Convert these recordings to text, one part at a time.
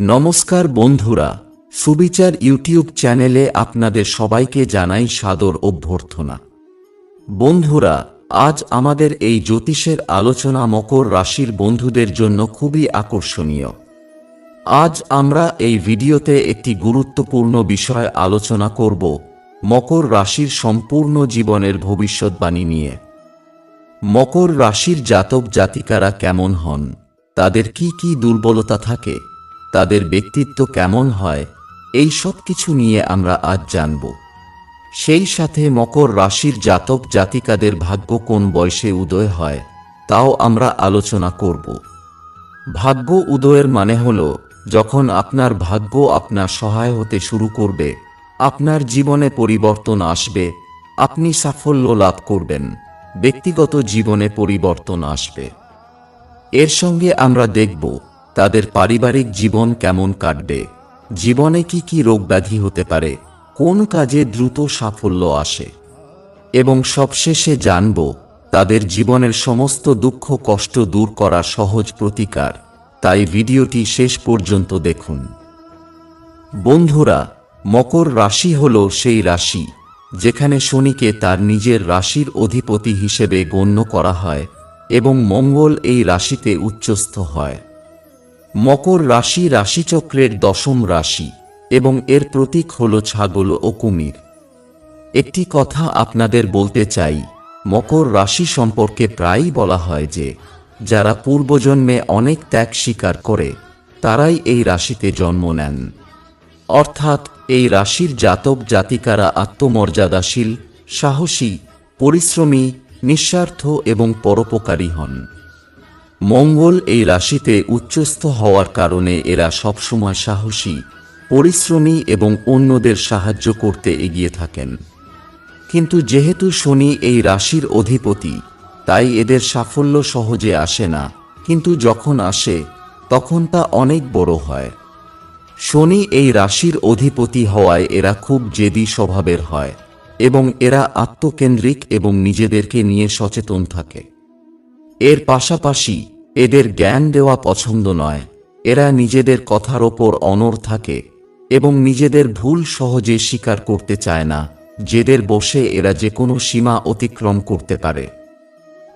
নমস্কার বন্ধুরা, সুবিচার ইউটিউব চ্যানেলে আপনাদের সবাইকে জানাই সাদর অভ্যর্থনা। বন্ধুরা, আজ আমাদের এই জ্যোতিষের আলোচনা মকর রাশির বন্ধুদের জন্য খুবই আকর্ষণীয়। আজ আমরা এই ভিডিওতে একটি গুরুত্বপূর্ণ বিষয় আলোচনা করব, মকর রাশির সম্পূর্ণ জীবনের ভবিষ্যৎবাণী নিয়ে। মকর রাশির জাতক জাতিকারা কেমন হন? তাদের কি কি দুর্বলতা থাকে? তাদের ব্যক্তিত্ব কেমন হয়, এই সব কিছু নিয়ে আমরা আজ জানব। সেই সাথে মকর রাশির জাতক জাতিকাদের ভাগ্য কোন বয়সে উদয় হয়, তাও আমরা আলোচনা করব। ভাগ্য উদয়ের মানে হল, যখন আপনার ভাগ্য আপনার সহায় হতে শুরু করবে, আপনার জীবনে পরিবর্তন আসবে, আপনি সাফল্য লাভ করবেন, ব্যক্তিগত জীবনে পরিবর্তন আসবে। এর সঙ্গে আমরা দেখব তাদের পারিবারিক জীবন কেমন কাটবে? জীবনে কি কি রোগব্যাধি হতে পারে? কোন কাজে দ্রুত সাফল্য আসে? এবং সবশেষে জানব, তাদের জীবনের সমস্ত দুঃখ কষ্ট দূর করা সহজ প্রতিকার। তাই ভিডিওটি শেষ পর্যন্ত দেখুন। বন্ধুরা, মকর রাশি হল সেই রাশি, যেখানে শনিকে তার নিজের রাশির অধিপতি হিসেবে গণ্য করা হয় এবং মঙ্গল এই রাশিতে উচ্চস্থ হয়। মকর রাশি রাশিচক্রের দশম রাশি, এবং এর প্রতীক হল ছাগল ও কুমির। একটি কথা আপনাদের বলতে চাই, মকর রাশি সম্পর্কে প্রায়ই বলা হয় যে, যারা পূর্বজন্মে অনেক ত্যাগ স্বীকার করে, তারাই এই রাশিতে জন্ম নেন। অর্থাৎ, এই রাশির জাতক জাতিকারা আত্মমর্যাদাশীল, সাহসী, পরিশ্রমী, নিঃস্বার্থ এবং পরোপকারী হন। মঙ্গল এই রাশিতে উচ্চস্থ হওয়ার কারণে এরা সবসময় সাহসী, পরিশ্রমী এবং অন্যদের সাহায্য করতে এগিয়ে থাকেন। কিন্তু যেহেতু শনি এই রাশির অধিপতি, তাই এদের সাফল্য সহজে আসে না। কিন্তু যখন আসে, তখন তা অনেক বড় হয়। শনি এই রাশির অধিপতি হওয়ায় এরা খুব জেদি স্বভাবের হয় এবং এরা আত্মকেন্দ্রিক এবং নিজেদেরকে নিয়ে সচেতন থাকে। এর পাশাপাশি এদের জ্ঞান দেওয়া পছন্দ নয়। এরা নিজেদের কথার ওপর অনর থাকে এবং নিজেদের ভুল সহজে স্বীকার করতে চায় না যেদের বসে এরা যে কোনো সীমা অতিক্রম করতে পারে।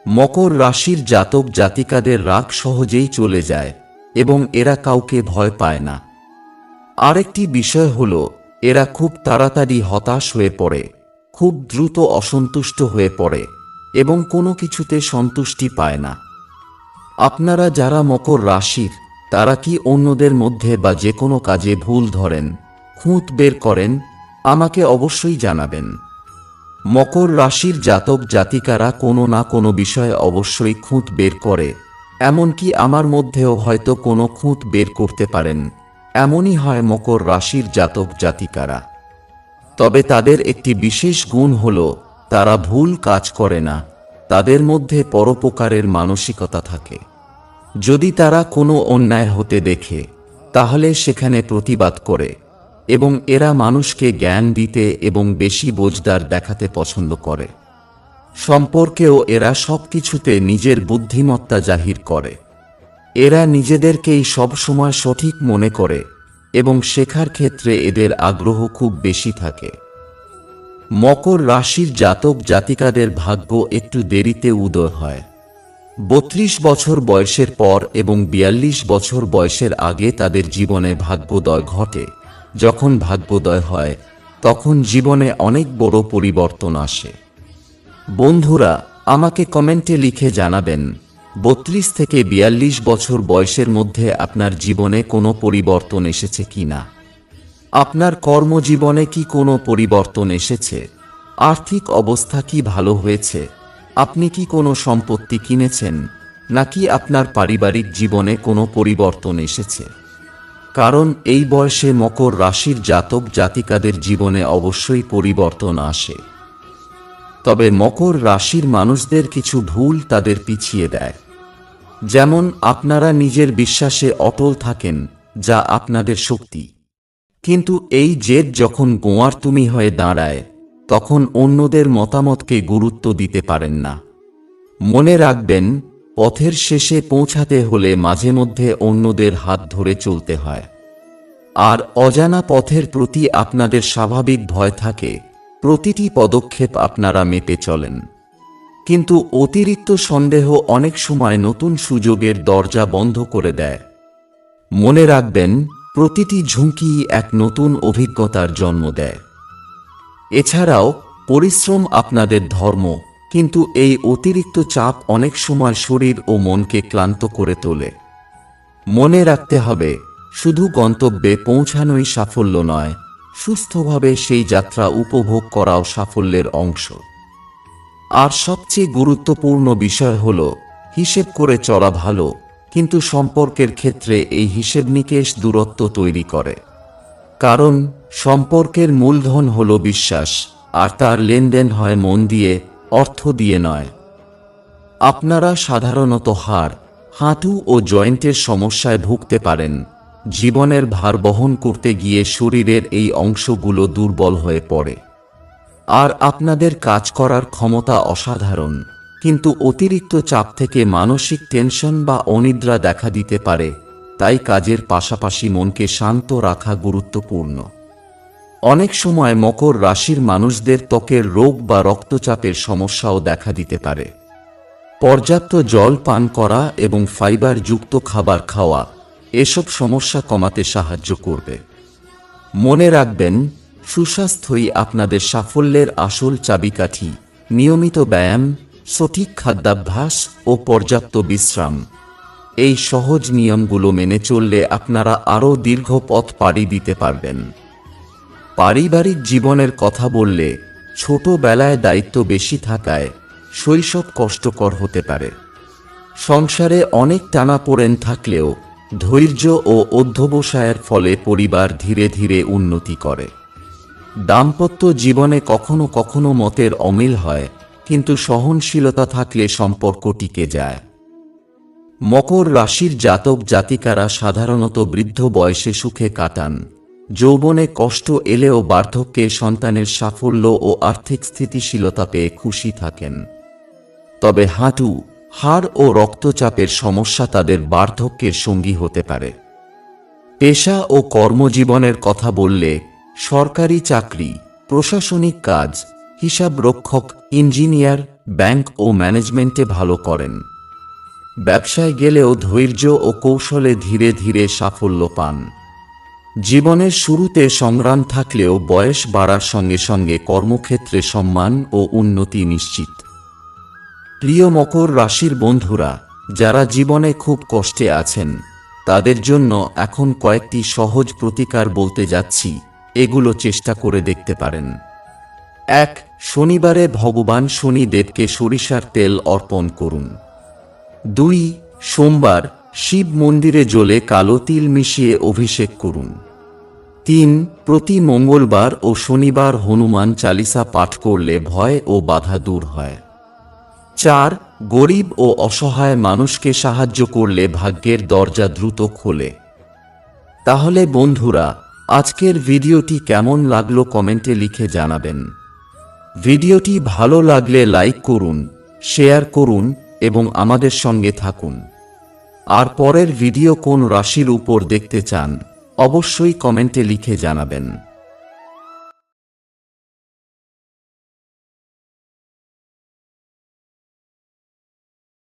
মকর রাশির জাতক জাতিকাদের রাগ সহজেই চলে যায় এবং এরা কাউকে ভয় পায় না। আরেকটি বিষয় হল, এরা খুব তাড়াতাড়ি হতাশ হয়ে পড়ে, খুব দ্রুত অসন্তুষ্ট হয়ে পড়ে। এবং কোনো কিছুতে সন্তুষ্টি পায় না। আপনারা যারা মকর রাশির, তারা কি অন্যদের মধ্যে বা যে কোনো কাজে ভুল ধরেন, খুঁত বের করেন, আমাকে অবশ্যই জানাবেন। মকর রাশির জাতক জাতিকারা কোনো না কোনো বিষয়ে অবশ্যই খুঁত বের করে, এমনকি আমার মধ্যেও হয়তো কোনো খুঁত বের করতে পারেন, এমনই হয় মকর রাশির জাতক জাতিকারা। তবে তাদের একটি বিশেষ গুণ হল তারা ভুল কাজ করে না, তাদের মধ্যে পরোপকারের মানসিকতা থাকে। যদি তারা কোনো অন্যায় হতে দেখে, তাহলে সেখানে প্রতিবাদ করে এবং এরা মানুষকে জ্ঞান দিতে এবং বেশি বোঝদার দেখাতে পছন্দ করে। সম্পর্কেও এরা সবকিছুতে নিজের বুদ্ধিমত্তা জাহির করে। এরা নিজেদেরকেই সবসময় সঠিক মনে করে এবং শেখার ক্ষেত্রে এদের আগ্রহ খুব বেশি থাকে। মকর রাশির জাতক জাতিকাদের ভাগ্য একটু দেরিতে উদয় হয়। বত্রিশ বছর বয়সের পর এবং বিয়াল্লিশ বছর বয়সের আগে তাদের জীবনে ভাগ্যোদয় ঘটে। যখন ভাগ্যোদয় হয়, তখন জীবনে অনেক বড় পরিবর্তন আসে। বন্ধুরা, আমাকে কমেন্টে লিখে জানাবেন, বত্রিশ থেকে বিয়াল্লিশ বছর বয়সের মধ্যে আপনার জীবনে কোনো পরিবর্তন এসেছে কি না আপনার কর্মজীবনে কি কোনো পরিবর্তন এসেছে? আর্থিক অবস্থা কি ভালো হয়েছে? আপনি কি কোনো সম্পত্তি কিনেছেন? নাকি আপনার পারিবারিক জীবনে কোনো পরিবর্তন এসেছে? কারণ এই বয়সে মকর রাশির জাতক জাতিকাদের জীবনে অবশ্যই পরিবর্তন আসে। তবে মকর রাশির মানুষদের কিছু ভুল তাদের পিছিয়ে দেয়। যেমন আপনারা নিজের বিশ্বাসে অটল থাকেন, যা আপনাদের শক্তি। কিন্তু এই জেদ যখন গোয়ার তুমি হয়ে দাঁড়ায়, তখন অন্যদের মতামতকে গুরুত্ব দিতে পারেন না। মনে রাখবেন, পথের শেষে পৌঁছাতে হলে মাঝে মধ্যে অন্যদের হাত ধরে চলতে হয়। আর অজানা পথের প্রতি আপনাদের স্বাভাবিক ভয় থাকে, প্রতিটি পদক্ষেপ আপনারা মেপে চলেন। কিন্তু অতিরিক্ত সন্দেহ অনেক সময় নতুন সুযোগের দরজা বন্ধ করে দেয়। মনে রাখবেন প্রতিটি ঝুঁকি এক নতুন অভিজ্ঞতার জন্ম দেয়। এছাড়াও, পরিশ্রম আপনাদের ধর্ম, কিন্তু এই অতিরিক্ত চাপ অনেক সময় শরীর ও মনকে ক্লান্ত করে তোলে। মনে রাখতে হবে, শুধু গন্তব্যে পৌঁছানোই সাফল্য নয়, সুস্থভাবে সেই যাত্রা উপভোগ করাও সাফল্যের অংশ। আর সবচেয়ে গুরুত্বপূর্ণ বিষয় হল, হিসেব করে চলা ভালো কিন্তু সম্পর্কের ক্ষেত্রে এই হিসেব নিকেশ দূরত্ব তৈরি করে। কারণ, সম্পর্কের মূলধন হল বিশ্বাস, আর তার লেনদেন হয় মন দিয়ে, অর্থ দিয়ে নয়। আপনারা সাধারণত হাড়, হাঁটু ও জয়েন্টের সমস্যায় ভুগতে পারেন। জীবনের ভার বহন করতে গিয়ে শরীরের এই অংশগুলো দুর্বল হয়ে পড়ে। আর আপনাদের কাজ করার ক্ষমতা অসাধারণ। কিন্তু অতিরিক্ত চাপ থেকে মানসিক টেনশন বা অনিদ্রা দেখা দিতে পারে, তাই কাজের পাশাপাশি মনকে শান্ত রাখা গুরুত্বপূর্ণ। অনেক সময় মকর রাশির মানুষদের ত্বকের রোগ বা রক্তচাপের সমস্যাও দেখা দিতে পারে। পর্যাপ্ত জল পান করা এবং ফাইবারযুক্ত খাবার খাওয়া এসব সমস্যা কমাতে সাহায্য করবে। মনে রাখবেন, সুস্বাস্থ্যই আপনাদের সাফল্যের আসল চাবিকাঠি। নিয়মিত ব্যায়াম সঠিক খাদ্যাভ্যাস ও পর্যাপ্ত বিশ্রাম। এই সহজ নিয়মগুলো মেনে চললে আপনারা আরও দীর্ঘ পথ পাড়ি দিতে পারবেন। পারিবারিক জীবনের কথা বললে ছোটবেলায় দায়িত্ব বেশি থাকায় শৈশব কষ্টকর হতে পারে। সংসারে অনেক টানাপোড়েন থাকলেও ধৈর্য ও অধ্যবসায়ের ফলে পরিবার ধীরে ধীরে উন্নতি করে। দাম্পত্য জীবনে কখনো কখনো মতের অমিল হয় কিন্তু সহনশীলতা থাকলে সম্পর্ক টিকে যায়। মকর রাশির জাতক জাতিকারা সাধারণত বৃদ্ধ বয়সে সুখে কাটান। যৌবনে কষ্ট এলেও বার্ধক্যে সন্তানের সাফল্য ও আর্থিক স্থিতিশীলতা পেয়ে খুশি থাকেন। তবে হাঁটু, হাড় ও রক্তচাপের সমস্যা তাদের বার্ধক্যের সঙ্গী হতে পারে। পেশা ও কর্মজীবনের কথা বললে সরকারি চাকরি, প্রশাসনিক কাজ হিসাব রক্ষক, ইঞ্জিনিয়ার, ব্যাংক ও ম্যানেজমেন্টে ভালো করেন। ব্যবসায় গেলেও ধৈর্য ও কৌশলে ধীরে ধীরে সাফল্য পান। জীবনের শুরুতে সংগ্রাম থাকলেও বয়স বাড়ার সঙ্গে সঙ্গে কর্মক্ষেত্রে সম্মান ও উন্নতি নিশ্চিত। প্রিয় মকর রাশির বন্ধুরা, যারা জীবনে খুব কষ্টে আছেন, তাদের জন্য এখন কয়েকটি সহজ প্রতিকার বলতে যাচ্ছি, এগুলো চেষ্টা করে দেখতে পারেন। এক শনিবারে ভগবান শনিদেবকে সরিষার তেল অর্পণ করুন। দুই, সোমবার শিব মন্দিরে জলে কালো তিল মিশিয়ে অভিষেক করুন। তিন, প্রতি মঙ্গলবার ও শনিবার হনুমান চালিসা পাঠ করলে ভয় ও বাধা দূর হয়। চার, গরিব ও অসহায় মানুষকে সাহায্য করলে ভাগ্যের দরজা দ্রুত খোলে। তাহলে বন্ধুরা, আজকের ভিডিওটি কেমন লাগল কমেন্টে লিখে জানাবেন। ভিডিওটি ভালো লাগলে লাইক করুন, শেয়ার করুন এবং আমাদের সঙ্গে থাকুন। আর পরের ভিডিও কোন রাশির উপর দেখতে চান, অবশ্যই কমেন্টে লিখে জানাবেন।